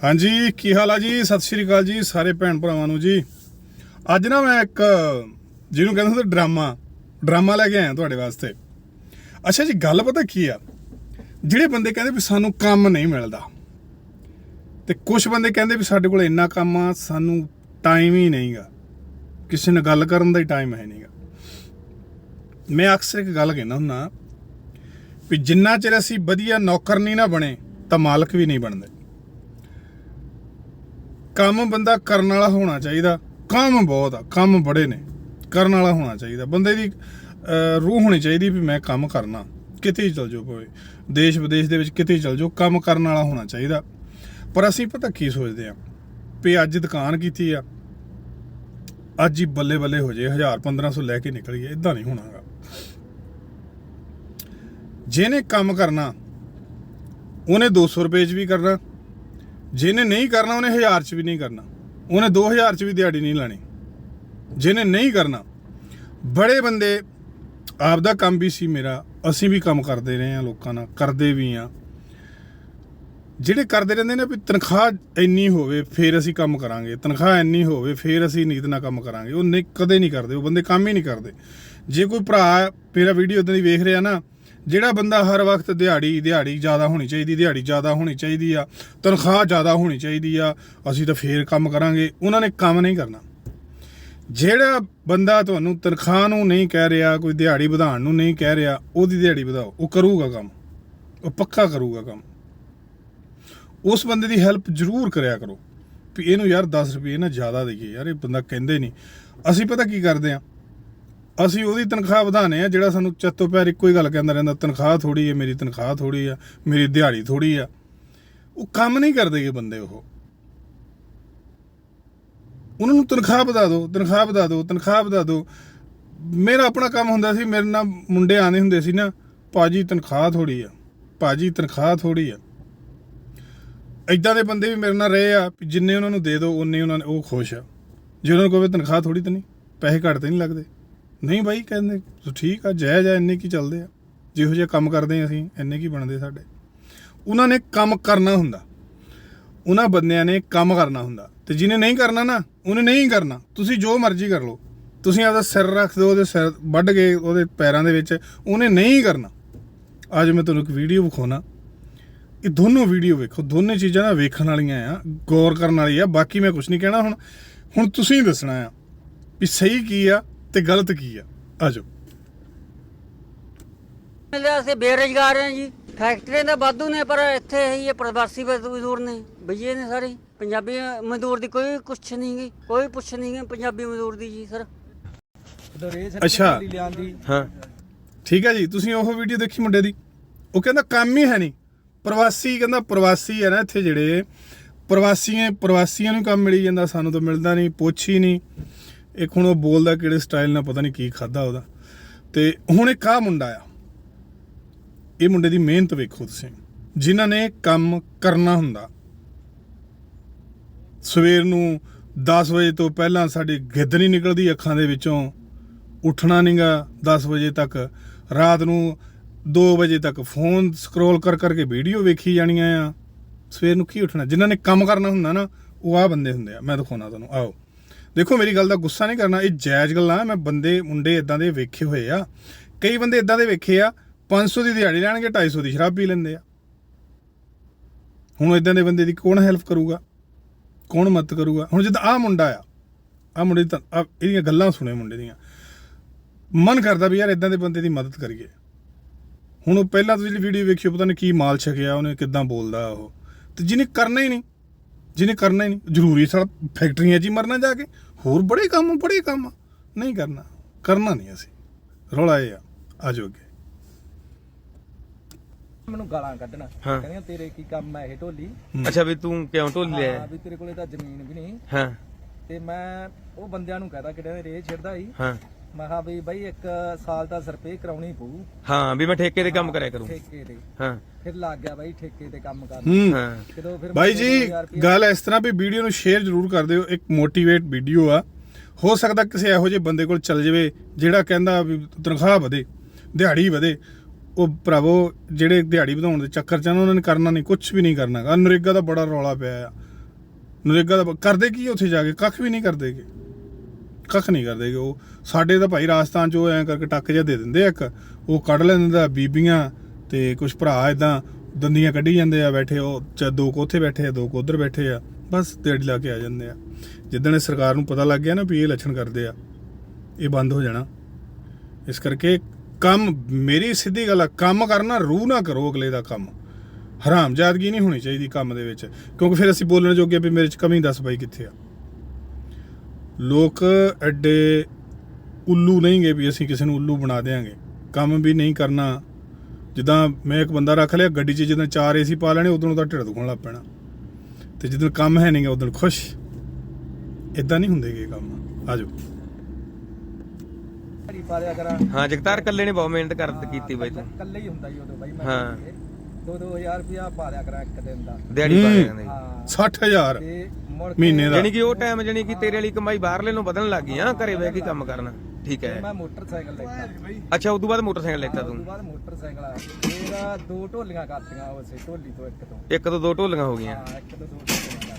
ਹਾਂਜੀ, ਕੀ ਹਾਲ ਆ ਜੀ? ਸਤਿ ਸ਼੍ਰੀ ਅਕਾਲ ਜੀ ਸਾਰੇ ਭੈਣ ਭਰਾਵਾਂ ਨੂੰ ਜੀ। ਅੱਜ ਨਾ ਮੈਂ ਇੱਕ, ਜਿਹਨੂੰ ਕਹਿੰਦੇ ਹੁੰਦੇ ਡਰਾਮਾ ਡਰਾਮਾ ਲੈ ਕੇ ਆਇਆ ਤੁਹਾਡੇ ਵਾਸਤੇ। ਅੱਛਾ ਜੀ, ਗੱਲ ਪਤਾ ਕੀ ਆ? ਜਿਹੜੇ ਬੰਦੇ ਕਹਿੰਦੇ ਵੀ ਸਾਨੂੰ ਕੰਮ ਨਹੀਂ ਮਿਲਦਾ, ਤੇ ਕੁਝ ਬੰਦੇ ਕਹਿੰਦੇ ਵੀ ਸਾਡੇ ਕੋਲ ਇੰਨਾ ਕੰਮ ਆ, ਸਾਨੂੰ ਟਾਈਮ ਹੀ ਨਹੀਂਗਾ ਕਿਸੇ ਨਾਲ ਗੱਲ ਕਰਨ ਦਾ ਹੀ ਟਾਈਮ ਹੈ ਨਹੀਂਗਾ ਮੈਂ ਅਕਸਰ ਇੱਕ ਗੱਲ ਕਹਿੰਦਾ ਹੁੰਦਾ, ਵੀ ਜਿੰਨਾ ਚਿਰ ਅਸੀਂ ਵਧੀਆ ਨੌਕਰ ਨਹੀਂ ਨਾ ਬਣੇ, ਤਾਂ ਮਾਲਕ ਵੀ ਨਹੀਂ ਬਣਦੇ। ਕੰਮ ਬੰਦਾ ਕਰਨ ਵਾਲਾ ਹੋਣਾ ਚਾਹੀਦਾ। ਕੰਮ ਬਹੁਤ ਆ, ਕੰਮ ਬੜੇ ਨੇ, ਕਰਨ ਵਾਲਾ ਹੋਣਾ ਚਾਹੀਦਾ। ਬੰਦੇ ਦੀ ਰੂਹ ਹੋਣੀ ਚਾਹੀਦੀ ਵੀ ਮੈਂ ਕੰਮ ਕਰਨਾ, ਕਿਤੇ ਹੀ ਚਲ ਜਾਓ ਭਾਵੇਂ, ਦੇਸ਼ ਵਿਦੇਸ਼ ਦੇ ਵਿੱਚ ਕਿਤੇ ਹੀ ਚਲ ਜਾਓ, ਕੰਮ ਕਰਨ ਵਾਲਾ ਹੋਣਾ ਚਾਹੀਦਾ। ਪਰ ਅਸੀਂ ਪਤਾ ਕੀ ਸੋਚਦੇ ਆ ਵੀ ਅੱਜ ਦੁਕਾਨ ਕੀਤੀ ਆ, ਅੱਜ ਹੀ ਬੱਲੇ ਬੱਲੇ ਹੋ ਜੇ 1000 1500 ਲੈ ਕੇ ਨਿਕਲੀਏ ਇਦਾਂ ਨਹੀਂ ਹੋਣਾਗਾ। ਜਿਹਨੇ ਕੰਮ ਕਰਨਾ, ਉਹਨੇ 200 ਰੁਪਏ 'ਚ ਵੀ ਕਰਨਾ ਜਿਹਨੇ ਨਹੀਂ ਕਰਨਾ, ਉਹਨੇ 1000 'ਚ ਵੀ ਨਹੀਂ ਕਰਨਾ। ਉਹਨੇ 2000 'ਚ ਵੀ ਦਿਹਾੜੀ ਨਹੀਂ ਲਾਣੀ। ਜਿਹਨੇ ਨਹੀਂ ਕਰਨਾ, ਬੜੇ ਬੰਦੇ, ਆਪਦਾ ਕੰਮ ਵੀ ਸੀ ਮੇਰਾ, ਅਸੀਂ ਵੀ ਕੰਮ ਕਰਦੇ ਰਹੇ ਆ ਲੋਕਾਂ ਨਾਲ, ਕਰਦੇ ਵੀ ਆ ਜਿਹੜੇ ਕਰਦੇ ਰਹਿੰਦੇ ਨੇ ਵੀ ਤਨਖਾਹ ਇੰਨੀ ਹੋਵੇ, ਫੇਰ ਅਸੀਂ ਕੰਮ ਕਰਾਂਗੇ। ਤਨਖਾਹ ਇੰਨੀ ਹੋਵੇ, ਫੇਰ ਅਸੀਂ ਨੀਤ ਨਾਲ ਕੰਮ ਕਰਾਂਗੇ। ਉਹ ਨਹੀਂ ਕਦੇ ਨਹੀਂ ਕਰਦੇ, ਉਹ ਬੰਦੇ ਕੰਮ ਹੀ ਨਹੀਂ ਕਰਦੇ। ਜੇ ਕੋਈ ਭਰਾ ਮੇਰਾ ਵੀਡੀਓ ਉਦਾਂ ਦੀ ਵੇਖ ਰਿਹਾ ਨਾ ਜਿਹੜਾ ਬੰਦਾ ਹਰ ਵਕਤ ਦਿਹਾੜੀ ਦਿਹਾੜੀ ਜ਼ਿਆਦਾ ਹੋਣੀ ਚਾਹੀਦੀ, ਦਿਹਾੜੀ ਜ਼ਿਆਦਾ ਹੋਣੀ ਚਾਹੀਦੀ ਆ, ਤਨਖਾਹ ਜ਼ਿਆਦਾ ਹੋਣੀ ਚਾਹੀਦੀ ਆ, ਅਸੀਂ ਤਾਂ ਫੇਰ ਕੰਮ ਕਰਾਂਗੇ, ਉਹਨਾਂ ਨੇ ਕੰਮ ਨਹੀਂ ਕਰਨਾ। ਜਿਹੜਾ ਬੰਦਾ ਤੁਹਾਨੂੰ ਤਨਖਾਹ ਨੂੰ ਨਹੀਂ ਕਹਿ ਰਿਹਾ, ਕੋਈ ਦਿਹਾੜੀ ਵਧਾਉਣ ਨੂੰ ਨਹੀਂ ਕਹਿ ਰਿਹਾ, ਉਹਦੀ ਦਿਹਾੜੀ ਵਧਾਓ, ਉਹ ਕਰੂਗਾ ਕੰਮ, ਉਹ ਪੱਕਾ ਕਰੂਗਾ ਕੰਮ। ਉਸ ਬੰਦੇ ਦੀ ਹੈਲਪ ਜ਼ਰੂਰ ਕਰਿਆ ਕਰੋ, ਵੀ ਇਹਨੂੰ ਯਾਰ 10 ਰੁਪਏ ਨਾ ਜ਼ਿਆਦਾ ਦੇਈਏ, ਯਾਰ ਇਹ ਬੰਦਾ ਕਹਿੰਦੇ ਨਹੀਂ। ਅਸੀਂ ਪਤਾ ਕੀ ਕਰਦੇ ਆ? ਅਸੀਂ ਉਹਦੀ ਤਨਖਾਹ ਵਧਾਣੇ ਆ ਜਿਹੜਾ ਸਾਨੂੰ ਚੱਤੋ ਪੈਰ ਇੱਕੋ ਹੀ ਗੱਲ ਕਹਿੰਦਾ ਰਹਿੰਦਾ, ਤਨਖਾਹ ਥੋੜੀ ਹੈ, ਮੇਰੀ ਤਨਖਾਹ ਥੋੜੀ ਆ ਮੇਰੀ ਦਿਹਾੜੀ ਥੋੜੀ ਆ ਉਹ ਕੰਮ ਨਹੀਂ ਕਰਦੇ ਇਹ ਬੰਦੇ ਉਹ। ਉਹਨਾਂ ਨੂੰ ਤਨਖਾਹ ਵਧਾ ਦਿਓ, ਤਨਖਾਹ ਵਧਾ ਦਿਓ, ਤਨਖਾਹ ਵਧਾ ਦਿਓ। ਮੇਰਾ ਆਪਣਾ ਕੰਮ ਹੁੰਦਾ ਸੀ, ਮੇਰੇ ਨਾਲ ਮੁੰਡੇ ਆਉਂਦੇ ਹੁੰਦੇ ਸੀ ਨਾ ਪਾਜੀ ਤਨਖਾਹ ਥੋੜੀ ਆ ਪਾਜੀ ਤਨਖਾਹ ਥੋੜੀ ਆ ਇਦਾਂ ਦੇ ਬੰਦੇ ਵੀ ਮੇਰੇ ਨਾਲ ਰਹੇ ਆ, ਵੀ ਜਿੰਨੇ ਉਹਨਾਂ ਨੂੰ ਦੇ ਦਿਓ ਉਨੇ ਉਹਨਾਂ ਨੇ, ਉਹ ਖੁਸ਼ ਆ। ਜੇ ਉਹਨਾਂ ਨੂੰ ਕਹੇ ਤਨਖਾਹ ਥੋੜੀ ਤਾਂ ਨਹੀਂ, ਪੈਸੇ ਘੱਟ ਤਾਂ ਨਹੀਂ ਲੱਗਦੇ। ਨਹੀਂ ਬਾਈ, ਕਹਿੰਦੇ ਠੀਕ ਆ, ਜਾਇਜ਼ ਆ, ਇੰਨੇ ਕੀ ਚੱਲਦੇ ਆ? ਜਿਹੋ ਜਿਹਾ ਕੰਮ ਕਰਦੇ ਆ ਅਸੀਂ, ਇੰਨੇ ਕੀ ਬਣਦੇ ਸਾਡੇ? ਉਹਨਾਂ ਨੇ ਕੰਮ ਕਰਨਾ ਹੁੰਦਾ। ਉਹਨਾਂ ਬੰਦਿਆਂ ਨੇ ਕੰਮ ਕਰਨਾ ਹੁੰਦਾ। ਤੇ ਜਿਹਨੇ ਨਹੀਂ ਕਰਨਾ ਨਾ, ਉਹਨੇ ਨਹੀਂ ਕਰਨਾ। ਤੁਸੀਂ ਜੋ ਮਰਜ਼ੀ ਕਰ ਲਓ। ਤੁਸੀਂ ਆਪਦਾ ਸਿਰ ਰੱਖ ਦਿਓ, ਉਹਦੇ ਸਿਰ ਵੱਢ ਕੇ ਉਹਦੇ ਪੈਰਾਂ ਦੇ ਵਿੱਚ, ਉਹਨੇ ਨਹੀਂ ਕਰਨਾ। ਅੱਜ ਮੈਂ ਤੁਹਾਨੂੰ ਇੱਕ ਵੀਡੀਓ ਵਿਖਾਉਣਾ। ਇਹ ਦੋਨੋਂ ਵੀਡੀਓ ਵੇਖੋ, ਦੋਨੇ ਚੀਜ਼ਾਂ ਨਾ ਵੇਖਣ ਵਾਲੀਆਂ ਆ, ਗੌਰ ਕਰਨ ਵਾਲੀ ਆ, ਬਾਕੀ ਮੈਂ ਕੁਝ ਨਹੀਂ ਕਹਿਣਾ ਹੁਣ। ਹੁਣ ਤੁਸੀਂ ਦੱਸਣਾ ਆ ਵੀ ਸਹੀ ਕੀ ਆ ਤੇ ਗਲਤ ਕੀ ਆ? ਆਜੋ ਮਿਲਦਾ ਅਸੀਂ ਬੇਰੁਜ਼ਗਾਰ ਹਾਂ ਜੀ। ਫੈਕਟਰੀਆਂ ਦਾ ਵਾਧੂ ਨੇ ਪਰ ਇੱਥੇ ਹੀ ਇਹ ਪ੍ਰਵਾਸੀ ਮਜ਼ਦੂਰ ਨੇ ਬਈਏ ਨੇ ਸਾਰੇ। ਪੰਜਾਬੀ ਮਜ਼ਦੂਰ ਦੀ ਕੋਈ ਕੁਛ ਨਹੀਂ ਗੀ ਕੋਈ ਪੁੱਛ ਨਹੀਂ ਗੀ ਪੰਜਾਬੀ ਮਜ਼ਦੂਰ ਦੀ ਜੀ ਸਰ। ਅੱਛਾ। ਲਿਆਂਦੀ। ਹਾਂ। ਠੀਕ ਹੈ ਜੀ ਤੁਸੀਂ ਉਹ ਵੀਡੀਓ ਦੇਖੀ ਮੁੰਡੇ ਦੀ? ਉਹ ਕਹਿੰਦਾ ਕੰਮ ਹੀ ਹੈ ਨਹੀਂ। ਪ੍ਰਵਾਸੀ ਕਹਿੰਦਾ ਪ੍ਰਵਾਸੀ ਹੈ ਨਾ ਇੱਥੇ ਜਿਹੜੇ। ਪ੍ਰਵਾਸੀਆਂ ਪ੍ਰਵਾਸੀਆਂ ਨੂੰ ਕੰਮ ਮਿਲੀ ਜਾਂਦਾ ਸਾਨੂੰ ਤਾਂ ਮਿਲਦਾ ਨਹੀਂ ਪੁੱਛ ਹੀ ਨਹੀਂ। ਇੱਕ ਹੁਣ ਉਹ ਬੋਲਦਾ ਕਿਹੜੇ ਸਟਾਈਲ ਨਾਲ, ਪਤਾ ਨਹੀਂ ਕੀ ਖਾਦਾ ਉਹਦਾ। ਤੇ ਹੁਣ ਇੱਕ ਆ ਮੁੰਡਾ ਆ। ਇਹ ਮੁੰਡੇ ਦੀ ਮਿਹਨਤ ਵੇਖੋ ਤੁਸੀਂ। ਜਿਨ੍ਹਾਂ ਨੇ ਕੰਮ ਕਰਨਾ ਹੁੰਦਾ। ਸਵੇਰ ਨੂੰ 10 ਵਜੇ ਤੋਂ ਪਹਿਲਾਂ ਸਾਡੀ ਗਿੱਧ ਨਹੀਂ ਨਿਕਲਦੀ ਅੱਖਾਂ ਦੇ ਵਿੱਚੋਂ। ਉੱਠਣਾ ਨਹੀਂਗਾ 10 ਵਜੇ ਤੱਕ। ਰਾਤ ਨੂੰ 2 ਵਜੇ ਤੱਕ ਫੋਨ ਸਕਰੋਲ ਕਰ ਕਰਕੇ ਵੀਡੀਓ ਵੇਖੀ ਜਾਣੀਆਂ ਆ। ਸਵੇਰ ਨੂੰ ਕੀ ਉੱਠਣਾ? ਜਿਨ੍ਹਾਂ ਨੇ ਕੰਮ ਕਰਨਾ ਹੁੰਦਾ ਨਾ, ਉਹ ਆ ਬੰਦੇ ਹੁੰਦੇ ਆ। ਮੈਂ ਦਿਖਾਉਣਾ ਤੁਹਾਨੂੰ। ਆਓ। ਦੇਖੋ ਮੇਰੀ ਗੱਲ ਦਾ ਗੁੱਸਾ ਨਹੀਂ ਕਰਨਾ ਇਹ ਜਾਇਜ਼ ਗੱਲਾਂ ਆ, ਮੈਂ ਬੰਦੇ ਮੁੰਡੇ ਇਦਾਂ ਦੇ ਵੇਖੇ ਹੋਏ ਆ। ਕਈ ਬੰਦੇ ਇਦਾਂ ਦੇ ਵੇਖੇ ਆ 500 ਦੀ ਦਿਹਾੜੀ ਲੈਣਗੇ 250 ਦੀ ਸ਼ਰਾਬ ਪੀ ਲੈਂਦੇ ਆ। ਹੁਣ ਇਦਾਂ ਦੇ ਬੰਦੇ ਦੀ ਕੌਣ ਹੈਲਪ ਕਰੂਗਾ? ਕੌਣ ਮਦਦ ਕਰੂਗਾ? ਹੁਣ ਜਿੱਦਾਂ ਆ ਮੁੰਡਾ ਆ ਆ ਮੁੰਡੇ ਦੀ ਤਾਂ ਆਹ ਇਹਦੀਆਂ ਗੱਲਾਂ ਸੁਣੇ ਮੁੰਡੇ ਦੀਆਂ। ਮਨ ਕਰਦਾ ਵੀ ਯਾਰ ਇਦਾਂ ਦੇ ਬੰਦੇ ਦੀ ਮਦਦ ਕਰੀਏ। ਹੁਣ ਉਹ ਪਹਿਲਾਂ ਤੁਸੀਂ ਜਿਹੜੀ ਵੀਡੀਓ ਵੇਖੀ ਉਹ ਪਤਾ ਨਹੀਂ ਕੀ ਮਾਲ ਛਕਿਆ ਉਹਨੇ ਕਿੱਦਾਂ ਬੋਲਦਾ ਉਹ। ਤੇ ਜਿਹਨੇ ਕਰਨਾ ਹੀ ਨਹੀਂ ਜਿਹਨੇ ਕਰਨਾ ਹੀ ਨਹੀਂ ਜ਼ਰੂਰੀ ਸਾਡਾ ਫੈਕਟਰੀਆਂ 'ਚ ਹੀ ਮਰਨਾ ਜਾ ਕੇ। ਹੋਰ ਬੜੇ ਕੰਮ ਬੜੇ ਕੰਮ। ਨਹੀਂ ਕਰਨਾ ਕਰਨਾ ਨਹੀਂ ਅਸੀਂ। ਰੌਲਾ ਇਹ ਆ ਆਜੋ ਅੱਗੇ। ਮੈਨੂੰ ਗਾਲਾਂ ਕੱਢਣਾ। ਹਾਂ। ਕਹਿੰਦੀਆਂ ਤੇਰੇ ਕੀ ਕੰਮ ਹੈ ਇਹ ਢੋਲੀ? ਅੱਛਾ ਵੀ ਤੂੰ ਕਿਉਂ ਢੋਲ ਹਾਂ, ਲਿਆ ਵੀ ਤੇਰੇ ਕੋਲੇ ਤਾਂ ਜ਼ਮੀਨ ਵੀ ਨਹੀਂ। ਹਾਂ। ਤੇ ਮੈਂ ਉਹ ਬੰਦਿਆਂ ਨੂੰ ਕਹਦਾ ਕਿਹੜੇ ਨੇ ਰੇਹ ਛਿੜਦਾ ਸੀ ਹਾਂ। ਮੈਂ ਕਿਹਾ ਵੀ ਬਾਈ ਇੱਕ ਸਾਲ ਦਾ ਸਰਪੇ ਕਰਾਉਣੀ ਪਊ। ਹਾਂ ਵੀ ਮੈਂ ਠੇਕੇ ਤੇ ਕੰਮ ਕਰਿਆ ਕਰੂੰ। ਠੇਕੇ ਤੇ। ਹਾਂ। ਫਿਰ ਲੱਗ ਗਿਆ ਬਾਈ ਠੇਕੇ ਤੇ ਕੰਮ ਕਰਨ। ਹੂੰ। ਹਾਂ। ਕਿਦੋਂ ਫਿਰ ਬਾਈ ਜੀ 2000 ਰੁਪਇਆ- ਗੱਲ ਇਸ ਤਰ੍ਹਾਂ ਵੀ ਵੀਡੀਓ ਨੂੰ ਸ਼ੇਅਰ ਜ਼ਰੂਰ ਕਰ ਦਿਓ ਇੱਕ ਮੋਟੀਵੇਟ ਵੀਡੀਓ ਆ। ਹੋ ਸਕਦਾ ਕਿਸੇ ਇਹੋ ਜਿਹੇ ਬੰਦੇ ਕੋਲ ਚੱਲ ਜਾਵੇ ਜਿਹੜਾ ਕਹਿੰਦਾ ਵੀ ਤਨਖਾਹ ਵਧੇ ਦਿਹਾੜੀ ਵਧੇ। ਉਹ ਭਰਾਵੋ ਜਿਹੜੇ ਦਿਹਾੜੀ ਵਧਾਉਣ ਦੇ ਚੱਕਰ ਚ ਆ ਨਾ, ਉਹਨਾਂ ਨੇ ਕਰਨਾ ਨਹੀਂ ਕੁਝ ਵੀ ਨਹੀਂ ਕਰਨਾਗਾ ਨਰੇਗਾ ਦਾ ਬੜਾ ਰੌਲਾ ਪਿਆ ਆ। ਨਰੇਗਾ ਦਾ ਕਰਦੇ ਕੀ ਉੱਥੇ ਜਾ ਕੇ? ਕੱਖ ਵੀ ਨਹੀਂ ਕਰਦੇਗੇ ਕੱਖ ਨਹੀਂ ਕਰਦੇਗੇ ਉਹ, ਸਾਡੇ ਤਾਂ ਭਾਈ ਰਾਜਸਥਾਨ ਚ ਉਹ ਐਂ ਕਰਕੇ ਟੱਕ ਜਿਹਾ ਦੇ ਦਿੰਦੇ ਆ ਇੱਕ, ਉਹ ਕੱਢ ਲੈਂਦਾ ਬੀਬੀਆਂ ਤੇ ਕੁਝ ਭਰਾ ਇਦਾਂ ਦੰਦੀਆਂ ਕੱਢੀ ਜਾਂਦੇ ਆ, ਬੈਠੇ ਉਹ ਚ ਦੋ ਕੋ ਬੈਠੇ ਆ, ਦੋ ਕੋ ਉਧਰ ਬੈਠੇ ਆ, ਬਸ ਦਿਹਾੜੀ ਲਾ ਕੇ ਆ ਜਾਂਦੇ ਆ। ਜਿੱਦਣ ਇਹ ਸਰਕਾਰ ਨੂੰ ਪਤਾ ਲੱਗ ਗਿਆ ਨਾ ਵੀ ਇਹ ਲੱਛਣ ਕਰਦੇ ਆ, ਇਹ ਬੰਦ ਹੋ ਜਾਣਾ। ਇਸ ਕਰਕੇ ਕੰਮ, ਮੇਰੀ ਸਿੱਧੀ ਗੱਲ ਆ, ਕੰਮ ਕਰਨਾ ਰੂਹ ਨਾ ਕਰੋ ਅਗਲੇ ਦਾ ਕੰਮ। ਹਰਾਮਜ਼ਾਦਗੀ ਨਹੀਂ ਹੋਣੀ ਚਾਹੀਦੀ ਕੰਮ ਦੇ ਵਿੱਚ, ਕਿਉਂਕਿ ਫਿਰ ਅਸੀਂ ਬੋਲਣ ਜੋਗੇ ਵੀ ਮੇਰੇ 'ਚ ਕਮੀ ਦੱਸ ਬਾਈ ਕਿੱਥੇ ਆ। ਲੋਕ ਐਡੇ ਉੱਲੂ ਨਹੀਂ ਗਏ ਵੀ ਅਸੀਂ ਕਿਸੇ ਨੂੰ ਉੱਲੂ ਬਣਾ ਦੇਾਂਗੇ ਕੰਮ ਵੀ ਨਹੀਂ ਕਰਨਾ। ਜਿੱਦਾਂ ਮੈਂ ਇੱਕ ਬੰਦਾ ਰੱਖ ਲਿਆ ਗੱਡੀ 'ਚ ਜਦੋਂ ਚਾਰ ਏਸੀ ਪਾ ਲੈਣੇ ਉਦੋਂ ਉਹਦਾ ਢਿੱਡ ਦੁਖਣ ਲੱਗ ਪੈਣਾ। ਤੇ ਜਦੋਂ ਕੰਮ ਹੈ ਨਹੀਂਗਾ ਉਦੋਂ ਖੁਸ਼। ਇਦਾਂ ਨਹੀਂ ਹੁੰਦੇਗੇ ਕੰਮ। ਆਜੋ। ਹਾਂ ਜਗਤਾਰ ਕੱਲੇ ਨੇ ਬਹੁਤ ਮਿਹਨਤ ਕਰ ਕੀਤੀ ਬਾਈ ਤੂੰ। ਇਕੱਲੇ ਹੀ ਹੁੰਦਾ ਜੀ ਉਦੋਂ ਬਾਈ ਮੈਂ ਹਾਂ। 2-2000 ਰੁਪਿਆ ਪਾ ਦਿਆ ਕਰਾਂ ਇੱਕ ਦਿਨ ਦਾ। ਦਿਹਾੜੀ ਪਾ ਹੂੰ। ਜਾਂਦੇ ਹਾਂ। 60000 ਤੇ ਮੁੜ ਮਹੀਨੇ ਦਾ। ਜਾਨੀ ਕਿ ਉਹ ਟਾਈਮ ਜਾਨੀ ਕਿ ਤੇਰੇ ਵਾਲੀ ਕਮਾਈ ਬਾਹਰਲੇ ਨੂੰ ਵਧਣ ਲੱਗ ਗਈ ਆ ਘਰੇ ਬਹਿ ਕੇ ਕੰਮ ਕਰਨਾ। ਠੀਕ ਹੈ। ਮੈਂ ਮੋਟਰਸਾਈਕਲ ਲੈਤਾ ਅੱਛਾ ਉਦੋਂ ਬਾਅਦ ਮੋਟਰਸਾਈਕਲ ਲੈਤਾ ਉਸ ਤੋਂ ਤੂੰ ਬਾਅਦ ਮੋਟਰਸਾਈਕਲ ਆ ਮੇਰਾ ਦੋ ਢੋਲੀਆਂ ਕਰਤੀਆਂ ਉਸੇ ਢੋਲੀ ਤੋਂ ਇੱਕ ਤੋਂ। ਇੱਕ ਤੋਂ ਦੋ ਢੋਲੀਆਂ ਹੋ ਗਈਆਂ। ਹਾਂ ਇੱਕ ਤੋਂ ਦੋ ਢੋਲੀਆਂ ਕਰਤੀਆਂ।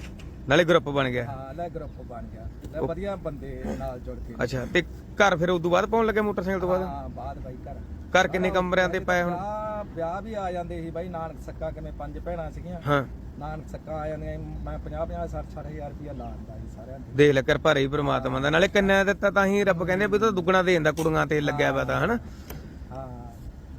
ਨਾਲੇ ਗਰੁੱਪ ਬਣ ਗਿਆ। ਹਾਂ ਲੈ ਗਰੁੱਪ ਬਣ ਗਿਆ। ਲੈ ਵਧੀਆ ਬੰਦੇ ਨਾਲ ਜੁੜ ਕੇ। ਅੱਛਾ ਤੇ ਘਰ ਫਿਰ ਉਦੋਂ ਬਾਅਦ ਪਾਉਣ ਲੱਗੇ ਮੋਟਰਸਾਈਕਲ ਤੋਂ ਬਾਅਦ? ਹਾਂ ਬਾਅਦ ਬਾਈ ਘਰ। ਘਰ ਕਿੰਨੇ ਕਮਰਿਆਂ ਤੇ ਪਏ ਹੁਣ? ਵਿਆਹ ਵਿਆਹ ਵੀ ਆ ਜਾਂਦੇ ਸੀ ਬਾਈ ਨਾਨਕ ਸੱਕਾ ਕਿਵੇਂ ਪੰਜ ਭੈਣਾਂ ਸੀਗੀਆਂ। ਹਾਂ। ਨਾਨਕ ਸੱਕਾ ਆ ਜਾਂਦੀਆਂ ਸੀ, ਮੈਂ 50 50 60 60 ਹਜ਼ਾਰ ਰੁਪਇਆ ਲਾ ਦਿੰਦਾ ਸੀ ਸਾਰਿਆਂ ਦੇ। ਦੇਖ ਲੈ ਕਰ ਭਾਰੇ ਹੀ ਪ੍ਰਮਾਤਮਾ ਦਾ ਨਾਲੇ ਕਿੰਨਾ ਦਿੱਤਾ ਤਾਂ ਹੀ ਰੱਬ ਕਹਿੰਦੇ ਵੀ ਉਹ ਤਾਂ ਦੁੱਗਣਾ ਦੇ ਦਿੰਦਾ ਕੁੜੀਆਂ ਤੇ ਲੱਗਿਆ ਵਾ ਤਾਂ ਹਨਾ? ਹਾਂ।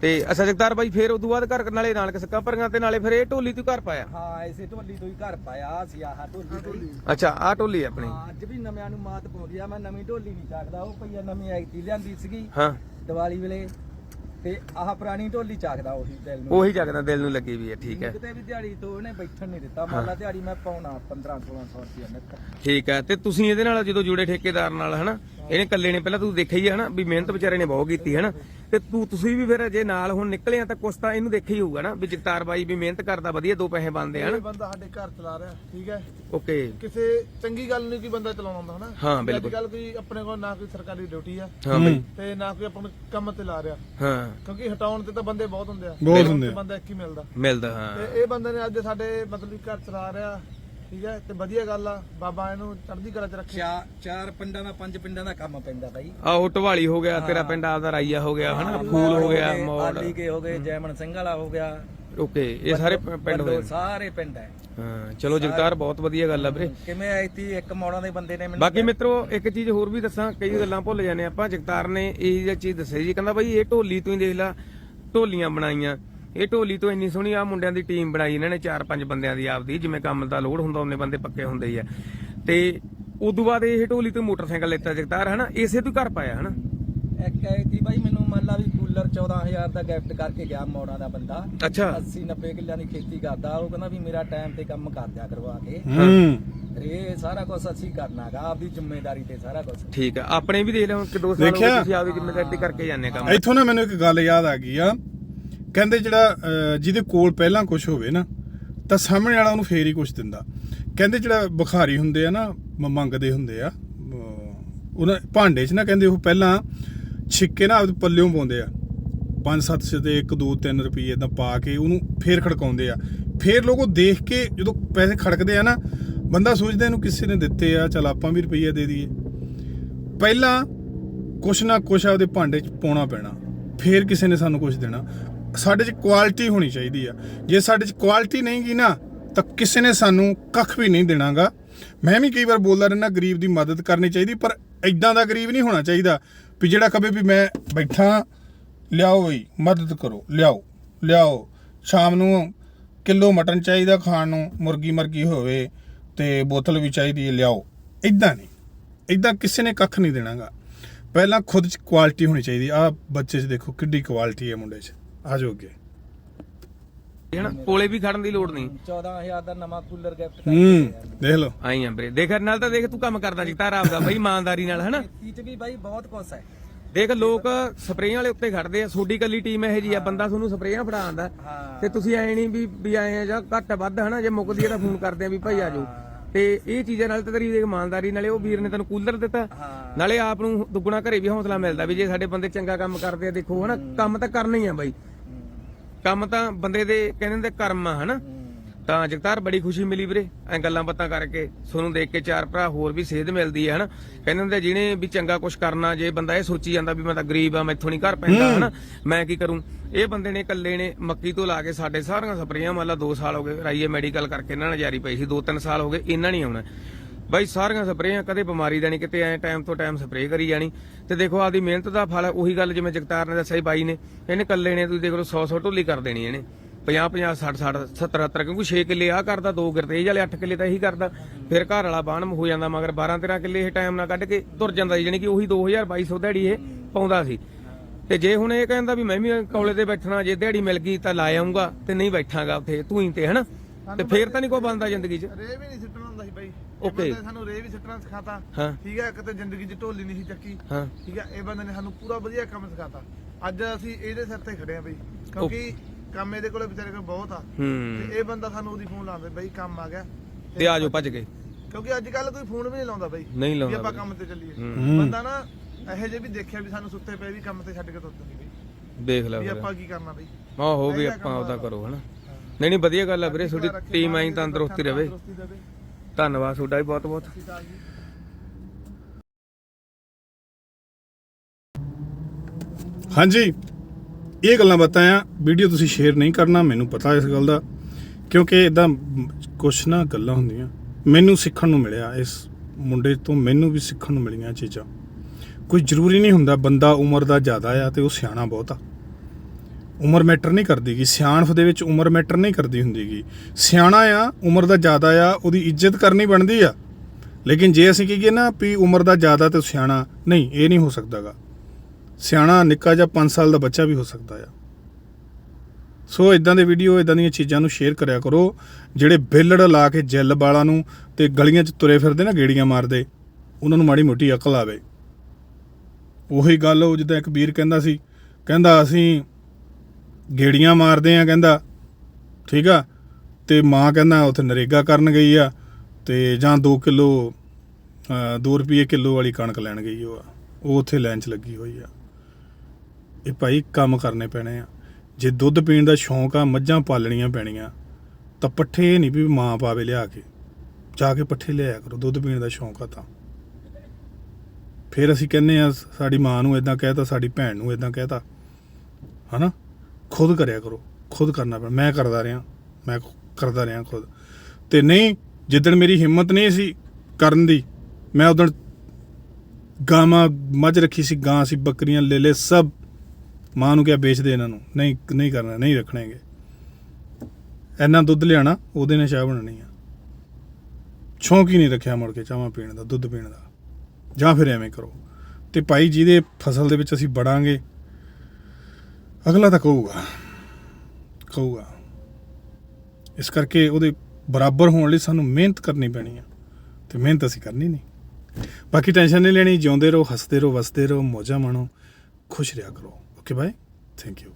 ਤੇ ਅੱਛਾ ਜਗਤਾਰ ਬਾਈ ਫਿਰ ਉਦੋਂ ਬਾਅਦ ਘਰ ਨਾਲੇ ਨਾਨਕ ਸੱਕਾ ਭਰੀਆਂ ਤੇ ਨਾਲੇ ਫਿਰ ਇਹ ਢੋਲੀ ਤੂੰ ਘਰ ਪਾਇਆ? ਹਾਂ ਐਸੇ ਢੋਲੀ ਤੋਂ ਹੀ ਘਰ ਪਾਇਆ ਸੀ ਆਹ ਢੋਲੀ ਤੋਂ ਹੀ। ਅੱਛਾ ਆਹ ਢੋਲੀ ਆਪਣੀ। ਹਾਂ, ਅੱਜ ਵੀ ਨਵਿਆਂ ਨੂੰ ਮਾਤ ਪਾਉਂਦੀ ਆ ਮੈਂ ਨਵੀਂ ਢੋਲੀ ਨਹੀਂ ਚੱਕਦਾ ਉਹ ਪਈਆ ਨਵੀਂ ਐਗਤੀ ਲਿਆਂਦੀ ਸੀਗੀ। ਹਾਂ। ਦੀਵਾਲੀ ਵੇਲੇ ਤੇ ਆਹ ਪੁਰਾਣੀ ਢੋਲੀ ਚੱਕਦਾ ਉਹੀ ਦਿਲ ਨੂੰ। ਉਹੀ ਜਗਦਾ ਦਿਲ ਨੂੰ ਲੱਗੀ ਵੀ ਹੈ ਠੀਕ ਹੈ। ਕਿਤੇ ਵੀ ਦਿਹਾੜੀ ਤੋਂ ਉਹਨੇ ਬੈਠਣ ਨਹੀਂ ਦਿੱਤਾ ਮੰਨ ਲਾ ਦਿਹਾੜੀ ਮੈਂ ਪਾਉਣਾ 15 1600 ਰੁਪਇਆ ਨਿੱਤ। ਠੀਕ ਹੈ ਤੇ ਤੁਸੀਂ ਇਹਦੇ ਨਾਲ ਜਦੋਂ ਜੁੜੇ ਠੇਕੇਦਾਰ ਨਾਲ ਹਨਾ? ਇਹਨੇ ਇਕੱਲੇ ਨੇ ਪਹਿਲਾਂ ਤੂੰ ਦੇਖਿਆ ਹੀ ਹੈ ਹਨਾ ਵੀ ਮਿਹਨਤ ਵਿਚਾਰੇ ਨੇ ਬਹੁਤ ਕੀਤੀ ਹਨਾ? ਤੇ ਤੂੰ ਤੁਸੀਂ ਵੀ ਫਿਰ ਜੇ ਨਾਲ ਹੁਣ ਨਿਕਲੇ ਆ ਤਾਂ ਕੁਛ ਤਾਂ ਇਹਨੂੰ ਦੇਖਿਆ ਹੀ ਹੋਊਗਾ ਨਾ ਵੀ ਜਗਤਾਰ ਬਾਈ ਵੀ ਮਿਹਨਤ ਕਰਦਾ ਵਧੀਆ ਦੋ ਪੈਸੇ ਬਣਦੇ ਹਨ? ਇਹ ਬੰਦਾ ਸਾਡੇ ਘਰ ਚਲਾ ਰਿਹਾ ਠੀਕ ਹੈ? ਓਕੇ। ਕਿਸੇ ਚੰਗੀ ਗੱਲ ਨਹੀਂ ਕੋਈ ਬੰਦਾ ਚਲਾਉਣਾ ਹੁੰਦਾ ਹਨਾ? ਹਾਂ, ਬਿਲਕੁਲ। ਅੱਜ ਕੱਲ ਕੋਈ ਆਪਣੇ ਕੋਲ ਨਾ ਕੋਈ ਸਰਕਾਰੀ ਡਿਊਟੀ ਆ ਹਾਂ ਬਈ ਤੇ ਨਾ ਕੋਈ ਆਪਾਂ ਨੂੰ ਕੰਮ ਤੇ ਲਾ ਰਿਹਾ। ਹਾਂ। ਕਿਉਂਕਿ ਹਟਾਉਣ ਤੇ ਤਾਂ ਬੰਦੇ ਬਹੁਤ ਹੁੰਦੇ ਆ। ਬਹੁਤ ਹੁੰਦੇ ਤੇ ਆ। ਬੰਦਾ ਇੱਕ ਹੀ ਮਿਲਦਾ। ਮਿਲਦਾ ਹਾਂ। ਤੇ ਇਹ ਬੰਦੇ ਨੇ ਅੱਜ ਸਾਡੇ ਮਤਲਬ ਕਿ ਘਰ ਚਲਾ ਰਿਹਾ ਠੀਕ ਹੈ? ਤੇ ਵਧੀਆ ਗੱਲ ਆ। ਬਾਬਾ ਇਹਨੂੰ ਚੜ੍ਹਦੀ ਕਲਾ ਚ ਰੱਖੇ। ਚਾਰ ਚਾਰ ਪਿੰਡਾਂ ਦਾ ਪੰਜ ਪਿੰਡਾਂ ਦਾ ਕੰਮ ਪੈਂਦਾ ਬਾਈ। ਆਹੋ ਢਵਾਲੀ ਹੋ ਗਿਆ ਤੇਰਾ ਪਿੰਡ ਆਪਦਾ ਰਾਈਆ ਹੋ ਗਿਆ ਹਨਾ? ਫੂਲ ਹੋ ਗਿਆ ਮੋੜ। ਆਲੀ ਕੇ ਹੋ ਗਏ ਜੈਮਨ ਸਿੰਘ ਵਾਲਾ ਹੋ ਗਿਆ। ਓਕੇ ਇਹ ਸਾਰੇ ਪਿੰਡ ਹੋਏ ਸਾਰੇ ਪਿੰਡ ਹੈ। ਹਾਂ ਚਲੋ ਜਗਤਾਰ ਬਹੁਤ ਵਧੀਆ ਗੱਲ ਆ ਵੀਰੇ। ਕਿਵੇਂ ਆਈ ਤੀ? ਇੱਕ ਮੋੜਾਂ ਦੇ ਬੰਦੇ ਨੇ ਮੈਨੂੰ ਬਾਕੀ ਮਿੱਤਰੋ ਇੱਕ ਚੀਜ਼ ਹੋਰ ਵੀ ਦੱਸਾਂ ਕਈ ਗੱਲਾਂ ਭੁੱਲ ਜਾਂਦੇ ਆਪਾਂ। ਜਗਤਾਰ ਨੇ ਇਹ ਜਿਹੀ ਚੀਜ਼ ਦੱਸੀ ਜੀ ਕਹਿੰਦਾ ਬਾਈ ਇਹ ਢੋਲੀ ਤੋਂ ਹੀ ਦੇਖ ਲਾ ਢੋਲੀਆਂ ਬਣਾਈਆਂ। ਇਹ ਢੋਲੀ ਤੋਂ ਇੰਨੀ ਸੋਹਣੀ ਆ ਮੁੰਡਿਆਂ ਦੀ ਟੀਮ ਬਣਾਈ ਇਹਨਾਂ ਨੇ ਚਾਰ ਪੰਜ ਬੰਦਿਆਂ ਦੀ ਆਪਦੀ ਜਿਵੇਂ ਕੰਮ ਦਾ ਲੋਡ ਹੁੰਦਾ ਉਹਨੇ ਬੰਦੇ ਪੱਕੇ ਹੁੰਦੇ ਹੀ ਆ। ਤੇ ਉਦੋਂ ਬਾਅਦ ਇਹ ਢੋਲੀ ਤੋਂ ਮੋਟਰਸਾਈਕਲ ਲੈਤਾ ਜਗਤਾਰ ਹਨਾ? ਇਸੇ ਤੋਂ ਹੀ ਘਰ ਪਾਇਆ ਹਨਾ? ਇੱਕ ਆਈ ਤੀ ਬਾਈ ਮੈਨੂੰ ਮੰਨ ਲਾ ਵੀ ਕੂਲਰ 14000 ਦਾ ਗਿਫਟ ਕਰਕੇ ਗਿਆ ਮੋੜਾਂ ਦਾ ਬੰਦਾ। ਅੱਛਾ। 80 90 ਕਿੱਲਿਆਂ ਦੀ ਖੇਤੀ ਕਰਦਾ ਉਹ ਕਹਿੰਦਾ ਵੀ ਮੇਰਾ ਟਾਈਮ ਤੇ ਕੰਮ ਕਰ ਦਿਆ ਕਰਵਾ ਕੇ। ਹੂੰ। ਰੇ ਸਾਰਾ ਕੁਝ ਅਸੀਂ ਕਰਨਾਗਾ ਆਪਦੀ ਜ਼ਿੰਮੇਵਾਰੀ ਤੇ ਸਾਰਾ ਕੁਝ ਠੀਕ ਆ। ਆਪਣੇ ਵੀ ਦੇਖ ਲਓ ਕਿ ਦੋ ਸਾਲ ਹੋ ਗਏ ਦੇਖਿਆ? ਤੁਸੀਂ ਆਪਦੀ ਜ਼ਿੰਮੇਵਾਰੀ ਕਰਕੇ ਜਾਂਦੇ ਕੰਮ। ਇੱਥੋਂ ਨਾ ਮੈਨੂੰ ਇੱਕ ਗੱਲ ਯਾਦ ਆ ਗਈ ਆ। ਕਹਿੰਦੇ ਜਿਹੜਾ ਜਿਹਦੇ ਕੋਲ ਪਹਿਲਾਂ ਕੁਝ ਹੋਵੇ ਨਾ, ਤਾਂ ਸਾਹਮਣੇ ਵਾਲਾ ਉਹਨੂੰ ਫੇਰ ਹੀ ਕੁਝ ਦਿੰਦਾ। ਕਹਿੰਦੇ ਜਿਹੜਾ ਬੁਖਾਰੀ ਹੁੰਦੇ ਆ ਨਾ ਮੰਗਦੇ ਹੁੰਦੇ ਆ ਉਹਨਾਂ ਭਾਂਡੇ 'ਚ ਨਾ ਕਹਿੰਦੇ ਉਹ ਪਹਿਲਾਂ ਛਿੱਕੇ ਨਾ ਆਪਦੇ ਪੱਲਿਓਂ ਪਾਉਂਦੇ ਆ। 5-7 ਸੇ ਤੇ 1 2 3 ਰੁਪਏ ਇਦਾਂ ਪਾ ਕੇ ਉਹਨੂੰ ਫੇਰ ਖੜਕਾਉਂਦੇ ਆ। ਫੇਰ ਲੋਕ ਉਹ ਦੇਖ ਕੇ ਜਦੋਂ ਪੈਸੇ ਖੜਕਦੇ ਆ ਨਾ, ਬੰਦਾ ਸੋਚਦਾ ਇਹਨੂੰ ਕਿਸੇ ਨੇ ਦਿੱਤੇ ਆ, ਚਲ ਆਪਾਂ ਵੀ ਰੁਪਈਆ ਦੇ ਦਈਏ। ਪਹਿਲਾਂ ਕੁਛ ਨਾ ਕੁਛ ਆਪਦੇ ਭਾਂਡੇ 'ਚ ਪਾਉਣਾ ਪੈਣਾ। ਫੇਰ ਕਿਸੇ ਨੇ ਸਾਨੂੰ ਕੁਝ ਦੇਣਾ। ਸਾਡੇ 'ਚ ਕੁਆਲਿਟੀ ਹੋਣੀ ਚਾਹੀਦੀ ਆ। ਜੇ ਸਾਡੇ 'ਚ ਕੁਆਲਿਟੀ ਨਹੀਂ ਗੀ ਨਾ, ਤਾਂ ਕਿਸੇ ਨੇ ਸਾਨੂੰ ਕੱਖ ਵੀ ਨਹੀਂ ਦੇਣਾਗਾ। ਮੈਂ ਵੀ ਕਈ ਵਾਰ ਬੋਲਦਾ ਰਹਿਣਾ ਗਰੀਬ ਦੀ ਮਦਦ ਕਰਨੀ ਚਾਹੀਦੀ, ਪਰ ਐਦਾਂ ਦਾ ਗਰੀਬ ਨਹੀਂ ਹੋਣਾ ਚਾਹੀਦਾ ਵੀ ਜਿਹੜਾ ਕਵੇ ਵੀ ਮੈਂ ਬੈਠਾ, ਲਿਆਓ ਬਈ, ਮਦਦ ਕਰੋ, ਲਿਆਓ ਲਿਆਓ। ਸ਼ਾਮ ਨੂੰ ਕਿਲੋ ਮਟਨ ਚਾਹੀਦਾ ਖਾਣ ਨੂੰ, ਮੁਰਗੀ ਮਰਗੀ ਹੋਵੇ ਤੇ ਬੋਤਲ ਵੀ ਚਾਹੀਦੀ ਹੈ, ਲਿਆਓ। ਇਦਾਂ ਨਹੀਂ। ਇਦਾਂ ਕਿਸੇ ਨੇ ਕੱਖ ਨਹੀਂ ਦੇਣਾਗਾ। ਪਹਿਲਾਂ ਖੁਦ ਚ ਕੁਆਲਿਟੀ ਹੋਣੀ ਚਾਹੀਦੀ। ਆ ਬੱਚੇ 'ਚ ਦੇਖੋ ਕਿੱਡੀ ਕੁਆਲਿਟੀ ਹੈ ਮੁੰਡੇ 'ਚ। ਆ ਜਾਓ ਅੱਗੇ। ਹਨਾ ਕੋਲੇ ਵੀ ਖੜਨ ਦੀ ਲੋੜ ਨਹੀਂ। 14000 ਦਾ ਨਵਾਂ ਕੂਲਰ ਗਿਫਟ ਕਰਕੇ ਹੂੰ ਗਿਆ ਦੇਖ ਲਓ। ਆਈ ਆ ਵੀਰੇ। ਦੇਖ ਨਾਲ ਤਾਂ ਦੇਖ ਤੂੰ ਕੰਮ ਕਰਦਾ ਜਗਤਾਰ ਆਪਦਾ ਬਈ ਇਮਾਨਦਾਰੀ ਨਾਲ ਹਨਾ? ਖੇਤੀ ਚ ਵੀ ਬਾਈ ਬਹੁਤ ਕੁਛ ਹੈ। ਦੇਖ ਲੋਕ ਸਪਰੇਆਂ ਵਾਲੇ ਉੱਤੇ ਖੜਦੇ ਆ। ਛੋਡੀ ਕੱਲੀ ਟੀਮ ਇਹੋ ਜੀ ਆ ਬੰਦਾ ਤੁਹਾਨੂੰ ਸਪਰੇਆਂ ਫੜਾ ਆਂਦਾ। ਹਾਂ। ਤੇ ਤੁਸੀਂ ਐ ਨਹੀਂ ਵੀ ਵੀ ਆਏ ਆ ਜਾਂ ਘੱਟ ਵੱਧ ਹਨਾ? ਜੇ ਮੁੱਕਦੀ ਆ ਤਾਂ ਫੋਨ ਕਰਦੇ ਆ ਵੀ ਭਾਈ ਆ ਜਾਓ। ਤੇ ਇਹ ਚੀਜ਼ਾਂ ਨਾਲ ਤਾਂ ਤੇਰੀ ਇਮਾਨਦਾਰੀ ਨਾਲੇ ਉਹ ਵੀਰ ਨੇ ਤੈਨੂੰ ਕੂਲਰ ਦਿੱਤਾ। ਨਾਲੇ ਆਪ ਨੂੰ ਦੁੱਗਣਾ ਘਰੇ ਵੀ ਹੌਸਲਾ ਮਿਲਦਾ ਵੀ ਜੇ ਸਾਡੇ ਬੰਦੇ ਚੰਗਾ ਕੰਮ ਕਰਦੇ ਆ ਦੇਖੋ ਹਨਾ? ਕੰਮ ਤਾਂ ਕਰਨਾ ਹੀ ਆ ਬਾਈ। ਕੰਮ ਤਾਂ ਬੰਦੇ ਦੇ ਕਹਿੰਦੇ ਨੇ ਕਰਮ ਆ ਹਨਾ? ਤਾਂ ਜਗਤਾਰ ਬੜੀ ਖੁਸ਼ੀ ਮਿਲੀ ਵੀਰੇ ਐ ਗੱਲਾਂ ਬਾਤਾਂ ਕਰਕੇ। ਤੁਹਾਨੂੰ ਦੇਖ ਕੇ ਚਾਰ ਭਰਾ ਹੋਰ ਵੀ ਸੇਧ ਮਿਲਦੀ ਹੈ ਹਨਾ? ਕਹਿੰਦੇ ਹੁੰਦੇ ਜਿਹਨੇ ਵੀ ਚੰਗਾ ਕੁਝ ਕਰਨਾ ਜੇ ਬੰਦਾ ਇਹ ਸੋਚੀ ਜਾਂਦਾ ਵੀ ਮੈਂ ਤਾਂ ਗਰੀਬ ਆ ਮੈਥੋਂ ਨਹੀਂ ਘਰ ਪੈਂਦਾ ਹਨਾ? ਮੈਂ ਕੀ ਕਰੂੰ? ਇਹ ਬੰਦੇ ਨੇ ਇਕੱਲੇ ਨੇ ਮੱਕੀ ਤੋਂ ਲਾ ਕੇ ਸਾਡੇ ਸਾਰੀਆਂ ਸਪਰੇਆਂ ਮੰਨ ਲਾ 2 ਸਾਲ ਹੋ ਗਏ ਰਾਈਏ ਮੈਡੀਕਲ ਕਰਕੇ ਇਹਨਾਂ ਨਾਲ ਜਾਰੀ ਪਈ ਸੀ 2-3 ਸਾਲ ਹੋ ਗਏ ਇਹਨਾਂ ਨਹੀਂ ਆਉਣਾ। ਬਾਈ ਸਾਰੀਆਂ ਸਪਰੇਆਂ ਕਦੇ ਬਿਮਾਰੀ ਦਾ ਨਹੀਂ ਕਿਤੇ ਐ ਟਾਈਮ ਤੋਂ ਟਾਈਮ ਸਪਰੇਅ ਕਰੀ ਜਾਣੀ। ਤੇ ਦੇਖੋ ਆਦੀ ਮਿਹਨਤ ਦਾ ਫਲ ਉਹੀ ਗੱਲ ਜਿਵੇਂ ਜਗਤਾਰ ਨੇ ਦੱਸਿਆ ਬਾਈ ਨੇ ਇਹਨੇ ਇਕੱਲੇ ਨੇ ਤੁਸੀਂ ਦੇਖ ਲਓ 100 100 ਢੋਲੀ ਕਰ ਦੇਣੀ ਇਹਨੇ। 50 50 60 60 70 70 ਕਿਉਂਕਿ 6 ਕਿੱਲੇ ਆ ਕਰਦਾ ਦੋ ਗਰਤੇਜ ਵਾਲੇ 8 ਕਿੱਲੇ ਤਾਂ ਇਹੀ ਕਰਦਾ। ਫਿਰ ਘਰ ਵਾਲਾ ਬਾਣਮ ਹੋ ਜਾਂਦਾ ਮਗਰ 12 13 ਕਿੱਲੇ ਇਹ ਟਾਈਮ ਨਾਲ ਕੱਢ ਕੇ ਤੁਰ ਜਾਂਦਾ ਸੀ ਜਾਣੀ ਕਿ ਉਹੀ 2000 2200 ਦਿਹਾੜੀ ਇਹ ਪਾਉਂਦਾ ਸੀ। ਤੇ ਜੇ ਹੁਣ ਇਹ ਕਹਿੰਦਾ ਵੀ ਮੈਂ ਵੀ ਕੌਲੇ ਤੇ ਬੈਠਣਾ ਜੇ ਦਿਹਾੜੀ ਮਿਲ ਗਈ ਤਾਂ ਲਾ ਆਉਂਗਾ ਤੇ ਨਹੀਂ ਬੈਠਾਂਗਾ ਉੱਥੇ ਤੂੰ ਹੀ ਤੇ ਹਨਾ? ਤੇ ਫੇਰ ਤਾਂ ਨਹੀਂ ਕੋਈ ਬਣਦਾ ਜ਼ਿੰਦਗੀ 'ਚ। ਰੇ ਵੀ ਨਹੀਂ ਸਿੱਟਣਾ ਹੁੰਦਾ ਸੀ ਬਾਈ। Okay. ਇਹ ਬੰਦੇ ਨੇ ਸਾਨੂੰ ਰੇ ਵੀ ਸਿੱਟਣਾ ਸਿਖਾਤਾ। ਹਾਂ। ਠੀਕ ਹੈ ਕਿਤੇ ਜ਼ਿੰਦਗੀ 'ਚ ਢੋਲੀ ਨਹੀਂ ਸੀ ਚੱਕੀ। ਹਾਂ। ਠੀਕ ਹੈ ਇਹ ਬੰਦੇ ਨੇ ਸਾਨੂੰ ਪੂਰਾ ਵਧੀਆ ਕੰਮ ਸਿਖਾਤਾ। ਅੱਜ ਅਸੀਂ ਇਹਦੇ ਸਿਰ ਤੇ ਖੜੇ ਆ ਬਈ ਕਿਉਂਕਿ ਕੰਮ ਇਹਦੇ ਕੋਲੇ ਵਿਚਾਰੇ ਕੋਲ ਬਹੁਤ ਆ। ਹੂੰ। ਤੇ ਇਹ ਬੰਦਾ ਸਾਨੂੰ ਉਹਦੀ ਫੋਨ ਲਾਉਂਦਾ ਬਈ ਕੰਮ ਆ ਗਿਆ। ਤੇ ਆਜੋ ਭੱਜ ਕੇ ਕਿਉਂਕਿ ਅੱਜ ਕੱਲ ਕੋਈ ਫੋਨ ਵੀ ਨਹੀਂ ਲਾਉਂਦਾ ਬਈ ਨਹੀਂ ਵੀ ਲਾਉਂਦਾ ਆਪਾਂ। ਕੰਮ ਤੇ ਚੱਲੀਏ। ਹੂੰ। ਬੰਦਾ ਨਾ ਇਹੋ ਜਿਹੇ ਵੀ ਦੇਖਿਆ ਵੀ ਸਾਨੂੰ ਸੁੱਤੇ ਪਏ ਵੀ ਕੰਮ ਤੇ ਛੱਡ ਕੇ ਤੁਰਦੇ ਨਹੀਂ ਬਈ। ਦੇਖ ਲੈ ਵੀ ਫਿਰ। ਆਪਾਂ ਕੀ ਕਰਨਾ ਬਈ। ਆਹ ਹੋ ਵੀ ਆਪਾਂ ਉਹਦਾ। ਕਰੋ ਹਨਾ। ਨਹੀਂ ਨਹੀਂ ਵਧੀਆ ਗੱਲ ਆ ਵੀਰੇ ਤੁਹਾਡੀ ਟੀਮ ਐਂ ਤੰਦਰੁਸਤੀ ਰਵੇ। ਤੰਦਰੁਸਤੀ ਦੇਵੇ। ਧੰਨਵਾਦ ਤੁਹਾਡਾ ਵੀ ਬਹੁਤ ਬਹੁਤ। ਹਾਂਜੀ, ਇਹ ਗੱਲਾਂ ਬਾਤਾਂ ਆ, ਵੀਡੀਓ ਤੁਸੀਂ ਸ਼ੇਅਰ ਨਹੀਂ ਕਰਨਾ, ਮੈਨੂੰ ਪਤਾ ਇਸ ਗੱਲ ਦਾ, ਕਿਉਂਕਿ ਇਦਾਂ ਕੁਛ ਨਾ ਗੱਲਾਂ ਹੁੰਦੀਆਂ। ਮੈਨੂੰ ਸਿੱਖਣ ਨੂੰ ਮਿਲਿਆ ਇਸ ਮੁੰਡੇ ਤੋਂ, ਮੈਨੂੰ ਵੀ ਸਿੱਖਣ ਨੂੰ ਮਿਲੀਆਂ ਚੀਜ਼ਾਂ। ਕੋਈ ਜ਼ਰੂਰੀ ਨਹੀਂ ਹੁੰਦਾ, ਬੰਦਾ ਉਮਰ ਦਾ ਜ਼ਿਆਦਾ ਆ ਤੇ ਉਹ ਸਿਆਣਾ ਬਹੁਤ ਆ। ਉਮਰ ਮੈਟਰ ਨਹੀਂ ਕਰਦੀਗੀ ਸਿਆਣਫ ਦੇ ਵਿੱਚ ਉਮਰ ਮੈਟਰ ਨਹੀਂ ਕਰਦੀ ਹੁੰਦੀਗੀ ਸਿਆਣਾ ਆ, ਉਮਰ ਦਾ ਜ਼ਿਆਦਾ ਆ, ਉਹਦੀ ਇੱਜ਼ਤ ਕਰਨੀ ਬਣਦੀ ਆ। ਲੇਕਿਨ ਜੇ ਅਸੀਂ ਕਹੀਏ ਨਾ ਵੀ ਉਮਰ ਦਾ ਜ਼ਿਆਦਾ ਤੇ ਸਿਆਣਾ, ਨਹੀਂ, ਇਹ ਨਹੀਂ ਹੋ ਸਕਦਾਗਾ ਸਿਆਣਾ ਨਿੱਕਾ ਜਾਂ 5 ਸਾਲ ਦਾ ਬੱਚਾ ਵੀ ਹੋ ਸਕਦਾ ਆ। ਸੋ ਇਦਾਂ ਦੇ ਵੀਡੀਓ ਇਦਾਂ ਦੀਆਂ ਚੀਜ਼ਾਂ ਨੂੰ ਸ਼ੇਅਰ ਕਰਿਆ ਕਰੋ, ਜਿਹੜੇ ਬਿੱਲੜ ਲਾ ਕੇ ਜੈਲ ਵਾਲਾਂ ਨੂੰ ਤੇ ਗਲੀਆਂ 'ਚ ਤੁਰੇ ਫਿਰਦੇ ਨਾ ਗੇੜੀਆਂ ਮਾਰਦੇ, ਉਹਨਾਂ ਨੂੰ ਮਾੜੀ ਮੋਟੀ ਅਕਲ ਆਵੇ। ਉਹੀ ਗੱਲ ਉਹ ਜਿੱਦਾਂ ਇੱਕ ਵੀਰ ਕਹਿੰਦਾ ਸੀ, ਕਹਿੰਦਾ ਅਸੀਂ ਗੇੜੀਆਂ ਮਾਰਦੇ ਆ ਕਹਿੰਦਾ, ਠੀਕ ਆ? ਤੇ ਮਾਂ ਕਹਿੰਦਾ ਉੱਥੇ ਨਰੇਗਾ ਕਰਨ ਗਈ ਆ ਤੇ ਜਾਂ 2 ਕਿਲੋ 2 ਰੁਪਏ ਕਿਲੋ ਵਾਲੀ ਕਣਕ ਲੈਣ ਗਈ ਉਹ ਆ। ਉਹ ਉੱਥੇ ਲਾਈਨ 'ਚ ਲੱਗੀ ਹੋਈ ਆ। ਇਹ ਭਾਈ ਕੰਮ ਕਰਨੇ ਪੈਣੇ ਆ। ਜੇ ਦੁੱਧ ਪੀਣ ਦਾ ਸ਼ੌਂਕ ਆ, ਮੱਝਾਂ ਪਾਲਣੀਆਂ ਪੈਣੀਆਂ, ਤਾਂ ਪੱਠੇ ਨਹੀਂ ਵੀ ਮਾਂ ਪਾਵੇ ਲਿਆ ਕੇ। ਜਾ ਕੇ ਪੱਠੇ ਲਿਆਇਆ ਕਰੋ, ਦੁੱਧ ਪੀਣ ਦਾ ਸ਼ੌਂਕ ਆ ਤਾਂ। ਫਿਰ ਅਸੀਂ ਕਹਿੰਨੇ ਆ, ਸਾਡੀ ਮਾਂ ਨੂੰ ਇਦਾਂ ਕਹਿਤਾ, ਸਾਡੀ ਭੈਣ ਨੂੰ ਇਦਾਂ ਕਹਿਤਾ। ਹਨਾ? ਖੁਦ ਕਰਿਆ ਕਰੋ, ਖੁਦ ਕਰਨਾ ਪੈਣਾ। ਮੈਂ ਕਰਦਾ ਰਿਹਾ, ਮੈਂ ਕਰਦਾ ਰਿਹਾ ਖੁਦ। ਤੇ ਨਹੀਂ ਜਿੱਦਣ ਮੇਰੀ ਹਿੰਮਤ ਨਹੀਂ ਸੀ ਕਰਨ ਦੀ, ਮੈਂ ਉਦੋਂ ਗਾਵਾਂ ਮੱਝ ਰੱਖੀ ਸੀ, ਗਾਂ ਸੀ, ਬੱਕਰੀਆਂ ਲੈ ਲੈ ਸਭ ਮਾਂ ਨੂੰ ਕਿਹਾ, ਵੇਚ ਦੇ ਇਹਨਾਂ ਨੂੰ। ਨਹੀਂ ਨਹੀਂ ਕਰਨਾ, ਨਹੀਂ ਰੱਖਣੇਗੇ। ਇੰਨਾ ਦੁੱਧ ਲਿਆਣਾ ਉਹਦੇ ਨਾਲ ਚਾਹ ਬਣਨੀ ਆ। ਸ਼ੌਂਕ ਹੀ ਨਹੀਂ ਰੱਖਿਆ ਮੁੜ ਕੇ ਚਾਹਾਂ ਪੀਣ ਦਾ, ਦੁੱਧ ਪੀਣ ਦਾ। ਜਾਂ ਫਿਰ ਐਵੇਂ ਕਰੋ। ਤੇ ਭਾਈ, ਜਿਹਦੇ ਫਸਲ ਦੇ ਵਿੱਚ ਅਸੀਂ ਬੜਾਂਗੇ ਅਗਲਾ ਤਾਂ ਕਹੂਗਾ ਕਹੂਗਾ, ਇਸ ਕਰਕੇ ਉਹਦੇ ਬਰਾਬਰ ਹੋਣ ਲਈ ਸਾਨੂੰ ਮਿਹਨਤ ਕਰਨੀ ਪੈਣੀ ਆ ਤੇ ਮਿਹਨਤ ਅਸੀਂ ਕਰਨੀ ਨਹੀਂ। ਬਾਕੀ ਟੈਨਸ਼ਨ ਨਹੀਂ ਲੈਣੀ, ਜਿਉਂਦੇ ਰਹੋ, ਹੱਸਦੇ ਰਹੋ, ਵਸਦੇ ਰਹੋ, ਮੌਜਾਂ ਮਾਣੋ, ਖੁਸ਼ ਰਿਹਾ ਕਰੋ। Okay bye thank you